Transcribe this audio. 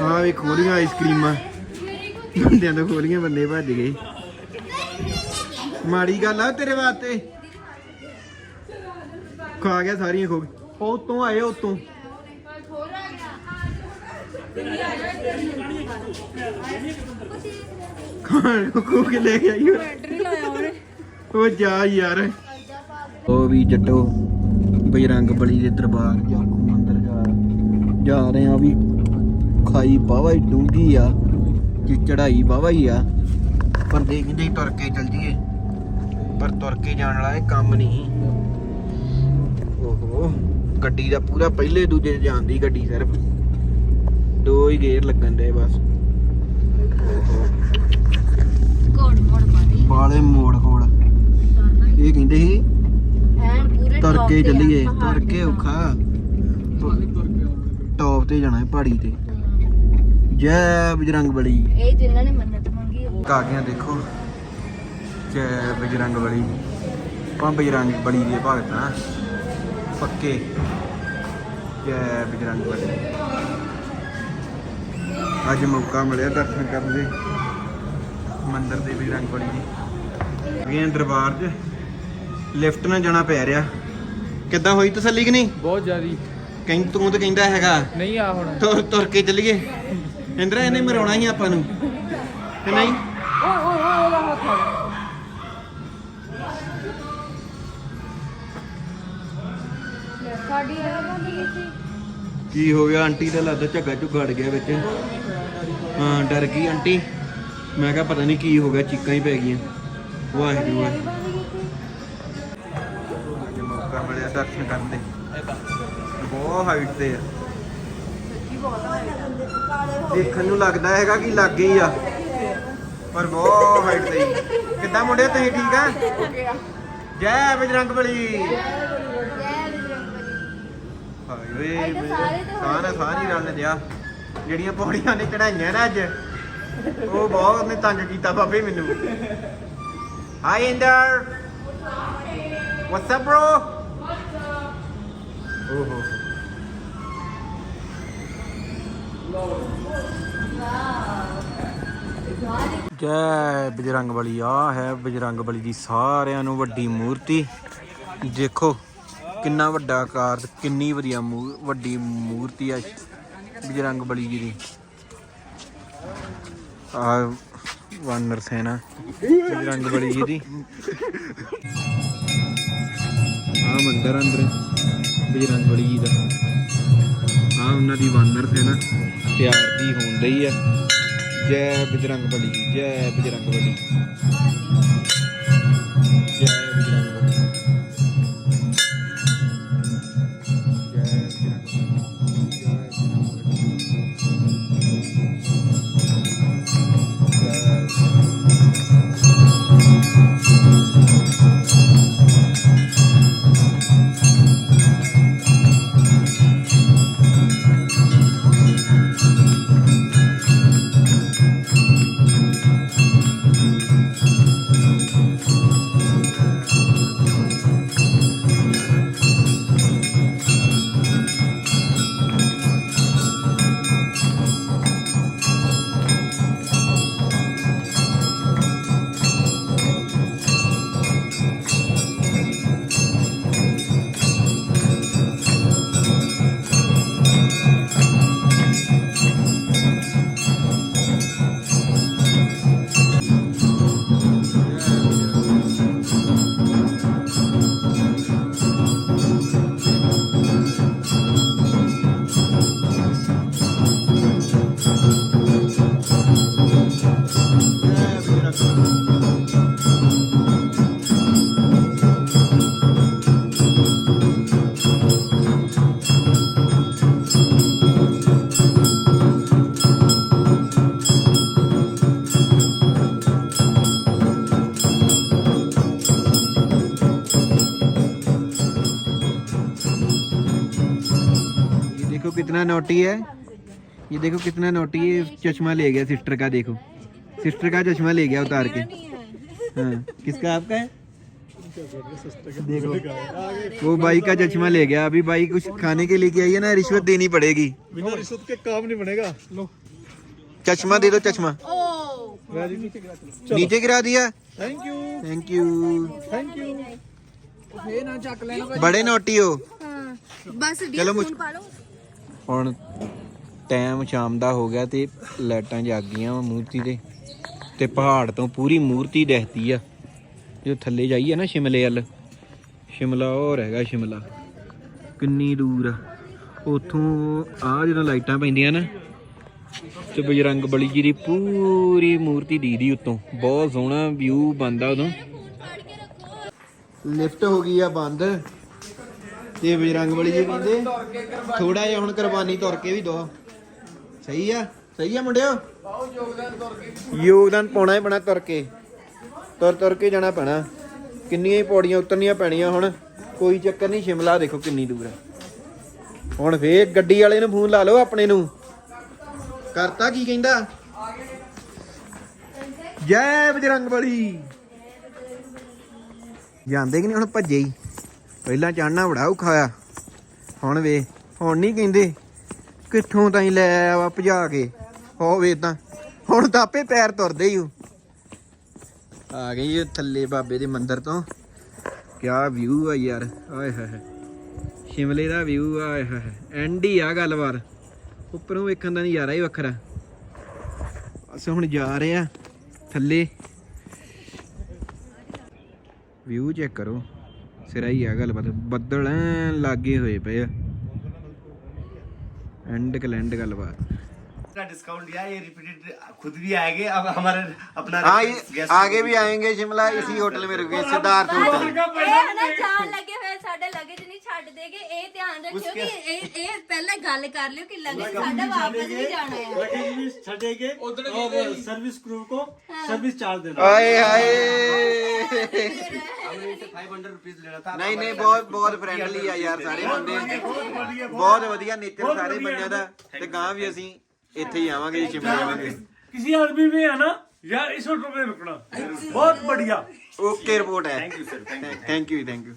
ਹਾਂ ਵੀ ਖੋਲੀਆਂ ਆਈਸਕ੍ਰੀਮਾਂ ਬੰਦਿਆਂ ਤੋਂ ਖੋਲੀਆਂ, ਬੰਦੇ ਭੱਜ ਗਏ। ਮਾੜੀ ਗੱਲ ਆ ਤੇਰੇ ਵਾਸਤੇ। ਖਾ ਗਿਆ ਸਾਰੀਆਂ ਖੋ ਗਏ ਉਹ ਉਤੋਂ ਆਏ, ਉਤੋਂ। ਖਾਣ ਕੋ ਕੇ ਲੈ ਕੇ ਆਈ ਉਹ। ਜਾ ਯਾਰ। ਉਹ ਵੀ ਜੱਟੋ, ਬਜਰੰਗ ਬਲੀ ਦੇ ਦਰਬਾਰ ਜਾਕੂ ਮੰਦਰ ਜਾ। ਜਾ ਰਹੇ ਆ ਵੀ ਖਾਈ ਬਾਵਾ ਹੀ ਡੂੰਗੀ ਆ ਕਿ ਚੜਾਈ ਬਾਵਾ ਹੀ ਆ। ਪਰ ਦੇਖਦੇ ਹੀ ਤੁਰ ਕੇ ਚੱਲ ਜੀਏ। ਪਰ ਤੁਰ ਕੇ ਜਾਣ ਵਾਲਾ ਇਹ ਕੰਮ ਨਹੀਂ। ਓਹੋ ਗੱਡੀ ਦਾ ਪੂਰਾ ਪਹਿਲੇ ਦੂਜੇ 'ਚ ਜਾਂਦੀ ਗੱਡੀ ਸਿਰਫ। ਦੋ ਹੀ ਗੇਅਰ ਲੱਗਣ ਦੇ ਬਸ। ਕੋੜ ਮੋੜ ਮਾਰੀ। ਬਾਲੇ ਮੋੜ ਕੋੜ ਇਹ ਕਹਿੰਦੇ ਸੀ ਤੁਰ ਕੇ ਚੱਲੀਏ ਤੁਰ ਕੇ। ਔਖਾ। ਟੌਪ ਤੇ ਜਾਣਾ ਹੈ ਪਹਾੜੀ ਤੇ। ਜੈ ਬਜਰੰਗ ਬਲੀ। ਇਹ ਜਿਨ੍ਹਾਂ ਨੇ ਮੰਨਤ ਮੰਗੀ ਉਹ। ਕਾਗੀਆਂ ਦੇਖੋ ਜੈ ਬਜਰੰਗ ਬਲੀ। ਆਪਾਂ ਬਜਰੰਗ ਬਲੀ ਦੇ ਭਗਤ ਹਾਂ। ਪੱਕੇ। ਜੈ ਬਜਰੰਗ ਬਲੀ। ਅੱਜ ਮੌਕਾ ਮਿਲਿਆ ਦਰਸ਼ਨ ਕਰਨ ਦੇ। ਮੰਦਿਰ ਦੇ ਬਜਰੰਗ ਬਲੀ ਦੇ। ਗਏ ਆਂ ਦਰਬਾਰ 'ਚ ਲਿਫਟ ਨਾਲ ਜਾਣਾ ਪੈ ਰਿਹਾ। ਕਿੱਦਾਂ ਹੋਈ ਤਸੱਲੀ ਕਿ ਨਹੀਂ? ਬਹੁਤ ਜ਼ਿਆਦੀ। ਕਹਿੰ ਤੂੰ ਤਾਂ ਕਹਿੰਦਾ ਹੈਗਾ। ਨਹੀਂ ਆ ਹੁਣ। ਤੁਰ ਤੁਰ ਕੇ ਚੱਲੀਏ। ਇੰਦਰਾ, ਇਹਨੇ ਮਰਾਉਣਾ ਹੀ ਆਪਾਂ ਨੂੰ। ਕਿ ਨਹੀਂ? ਓਏ ਓਏ ਓਏ ਉਹਦਾ ਹੱਥ ਆ ਗਿਆ ਸਾਡੀ ਇਹ ਬੰਦੀ ਸੀ ਕੀ ਹੋ ਗਿਆ? ਆਂਟੀ ਦਾ ਲੱਗਦਾ ਝੱਗਾ ਝੁੱਗਾ ਅੜ ਗਿਆ ਵਿੱਚ। ਹਾਂ, ਡਰ ਗਈ ਆਂਟੀ। ਮੈਂ ਕਿਹਾ ਪਤਾ ਨਹੀਂ ਕੀ ਹੋ ਗਿਆ, ਚੀਕਾਂ ਹੀ ਪੈ ਗਈਆਂ। ਵਾਹਿਗੁਰੂ ਵਾਹਿਗੁਰੂ। ਮੌਕਾ ਮਿਲਿਆ ਦਰਸ਼ਨ ਕਰਨ ਦੇ। ਬਹੁਤ ਹਾਈਟ ਤੇ ਆ। ਦੇਖਣ ਨੂੰ ਲੱਗਦਾ ਹੈਗਾ ਕਿ ਲੱਗ ਗਈ ਆ। ਪਰ ਬਹੁਤ ਹਾਈਟ ਤੇ ਹੀ। ਕਿੱਦਾਂ ਮੁੰਡੇ, ਤੁਸੀਂ ਠੀਕ ਆ? ਜੈ ਬਜਰੰਗ ਬਲੀ। ਹਾਏ ਓਏ ਸਾਰਾ ਸਾਰੀ ਰਲ ਜਿਆ ਜਿਹੜੀਆਂ ਪੌੜੀਆਂ ਨੇ ਚੜਾਈਆਂ ਨਾ ਅੱਜ, ਉਹ ਬਹੁਤ ਨੇ ਤੰਗ ਕੀਤਾ ਬਾਬੇ ਮੈਨੂੰ। Hi Inder what's up bro? ਓਹੋ। ਜੈ ਬਜਰੰਗ ਬਲੀ ਆ ਹੈ ਬਜਰੰਗ ਬਲੀ ਦੀ ਸਾਰਿਆਂ ਨੂੰ ਵੱਡੀ ਮੂਰਤੀ। ਦੇਖੋ, ਕਿੰਨਾ ਵੱਡਾ ਆਕਾਰ ਕਿੰਨੀ ਵਧੀਆ ਵੱਡੀ ਮੂਰਤੀ ਆ ਬਜਰੰਗ ਬਲੀ ਜੀ ਦੀ। ਆ ਵਾਨਰ ਸੈਨਾ ਬਜਰੰਗ ਬਲੀ ਜੀ ਦੀ। ਆ ਮੰਦਰ ਅੰਦਰ ਬਜਰੰਗ ਬਲੀ ਜੀ ਦਾ। ਆ ਉਹਨਾਂ ਦੀ ਵਾਨਰ ਨਾ ਪਿਆਰ ਦੀ ਹੋਣ ਲਈ ਆ। ਜੈ ਬਜਰੰਗ ਬਲੀ, ਜੈ ਬਜਰੰਗ ਬਲੀ। कितना नोटी है? ये देखो कितना नोटी है चश्मा ले गया सिस्टर का देखो। सिस्टर का चश्मा ले गया उतार के। हाँ किसका आपका है? देखो। वो भाई का चश्मा ले गया। अभी भाई कुछ खाने के लिए आई है ना रिश्वत देनी पड़ेगी। बिना रिश्वत के काम नहीं बनेगा। लो। चश्मा दे दो चश्मा। नीचे गिरा दिया। Thank you thank you thank you बड़े नोटी हो। बस चलो मुझे ਹੁਣ ਟਾਈਮ ਸ਼ਾਮ ਦਾ ਹੋ ਗਿਆ ਤੇ ਲਾਈਟਾਂ ਜਗ ਗਈਆਂ ਵਾ ਮੂਰਤੀ ਤੇ। ਤੇ ਪਹਾੜ ਤੋਂ ਪੂਰੀ ਮੂਰਤੀ ਦਿਖਦੀ ਆ। ਜੋ ਥੱਲੇ ਜਾਈਏ ਨਾ ਸ਼ਿਮਲੇ ਵੱਲ। ਸ਼ਿਮਲਾ ਹੋਰ ਹੈਗਾ ਸ਼ਿਮਲਾ। ਕਿੰਨੀ ਦੂਰ ਆ। ਉਥੋਂ ਆ ਜਦੋਂ ਲਾਈਟਾਂ ਪੈਂਦੀਆਂ ਨਾ ਤੇ ਬਜਰੰਗ ਬਲੀ ਜੀ ਦੀ ਪੂਰੀ ਮੂਰਤੀ ਦੀਦੀ ਉਤੋਂ। ਬਹੁਤ ਸੋਹਣਾ ਵਿਊ ਬੰਦਾ ਉਦੋਂ। ਲਿਫਟ ਹੋ ਗਈ ਆ ਬੰਦ। ਤੇ ਬਜਰੰਗ ਬਲੀ ਜੀ ਕਹਿੰਦੇ ਥੋੜਾ ਜਿਹਾ ਹੁਣ ਕੁਰਬਾਨੀ ਤੁਰ ਕੇ ਵੀ ਦੋ। ਸਹੀ ਆ? ਸਹੀ ਆ ਮੁੰਡਿਓ? ਯੋਗਦਾਨ ਪਾਉਣਾ ਹੀ ਪੈਣਾ ਤੁਰ ਕੇ। ਤੁਰ ਤੁਰ ਕੇ ਜਾਣਾ ਪੈਣਾ। ਕਿੰਨੀਆਂ ਹੀ ਪੌੜੀਆਂ ਉਤਰਨੀਆਂ ਪੈਣੀਆਂ ਹੁਣ। ਕੋਈ ਚੱਕਰ ਨਹੀਂ ਸ਼ਿਮਲਾ ਦੇਖੋ ਕਿੰਨੀ ਦੂਰ ਆ। ਹੁਣ ਫੇਰ ਗੱਡੀ ਵਾਲੇ ਨੂੰ ਫੋਨ ਲਾ ਲਓ ਆਪਣੇ ਨੂੰ। ਕਰਤਾ ਕੀ ਕਹਿੰਦਾ? ਜੈ ਬਜਰੰਗ ਬਲੀ। ਜਾਂਦੇ ਕਿ ਨਹੀਂ ਹੁਣ ਭੱਜੇ ਹੀ? ਪਹਿਲਾਂ ਚੜਨਾ ਬੜਾ ਔਖਾ ਆ। ਹੁਣ ਵੇ, ਹੁਣ ਨਹੀਂ ਕਹਿੰਦੇ ਕਿੱਥੋਂ ਤਾਈ ਲੈ ਆਇਆ ਭਜਾ ਕੇ। ਹੋਵੇ ਤਾਂ, ਹੁਣ ਤਾਂ ਆਪੇ ਪੈਰ ਤੁਰਦੇ ਹੀ ਆ ਗਈ ਇਹ ਥੱਲੇ ਬਾਬੇ ਦੇ ਮੰਦਿਰ ਤੋਂ। ਕਿਆ ਵਿਊ ਆ ਯਾਰ, ਆਏ ਹਾਏ ਸ਼ਿਮਲੇ ਦਾ ਵਿਊ ਆਏ ਹਾਏ ਹਾਏ। ਐਂਡ ਹੀ ਆ ਗੱਲਬਾਤ ਉੱਪਰੋਂ ਵੇਖਣ ਦਾ ਨਜ਼ਾਰਾ ਹੀ ਵੱਖਰਾ। ਅਸੀਂ ਹੁਣ ਜਾ ਰਹੇ ਆ ਥੱਲੇ। ਵਿਊ ਚੈੱਕ ਕਰੋ। ਸਿਰਾ ਹੀ ਆ ਗੱਲਬਾਤ ਬੱਦਲ ਐਨ ਲਾਗੇ ਹੋਏ ਪਏ ਆ ਐਂਡ ਕਲੈਂਡ ਗੱਲਬਾਤ का डिस्काउंट दिया ये रिपीटेड खुद भी आएंगे अब हमारे अपना हाँ ये guest आगे भी आएंगे शिमला इसी होटल में रुके सिद्धार्थ होटल ਇਹ ਨਾ ਜਾਣ ਲੱਗੇ ਹੋਏ ਸਾਡੇ ਲਗੇਜ ਨਹੀਂ ਛੱਡ ਦੇਗੇ ਇਹ ਧਿਆਨ ਰੱਖਿਓ ਕਿ ਇਹ ਇਹ ਪਹਿਲਾਂ ਗੱਲ ਕਰ ਲਿਓ ਕਿ ਲਗੇ ਸਾਡਾ ਵਾਪਸ ਵੀ ਜਾਣਾ ਹੈ। लगेज भी छटेगे और सर्विस क्रू को सर्विस चार्ज देना ਆਏ ਹਾਏ ਨਹੀਂ ਨਹੀਂ ਬਹੁਤ ਬਹੁਤ ਫ੍ਰੈਂਡਲੀ ਆ ਯਾਰ ਸਾਰੇ ਬੰਦੇ। ਬਹੁਤ ਵਧੀਆ ਨੇਤਰ ਸਾਰੇ ਬੰਦਿਆਂ ਦਾ ਤੇ ਗਾਂ ਵੀ ਅਸੀਂ ਇੱਥੇ ਹੀ ਆਵਾਂਗੇ ਜੀ ਸ਼ਿਮਲੇ ਆਵਾਂਗੇ किसी आदमी में आना या इस होटल में रुकना बहुत बढ़िया ਓਕੇ ਰਿਪੋਰਟ ਹੈ। Thank you sir thank you thank you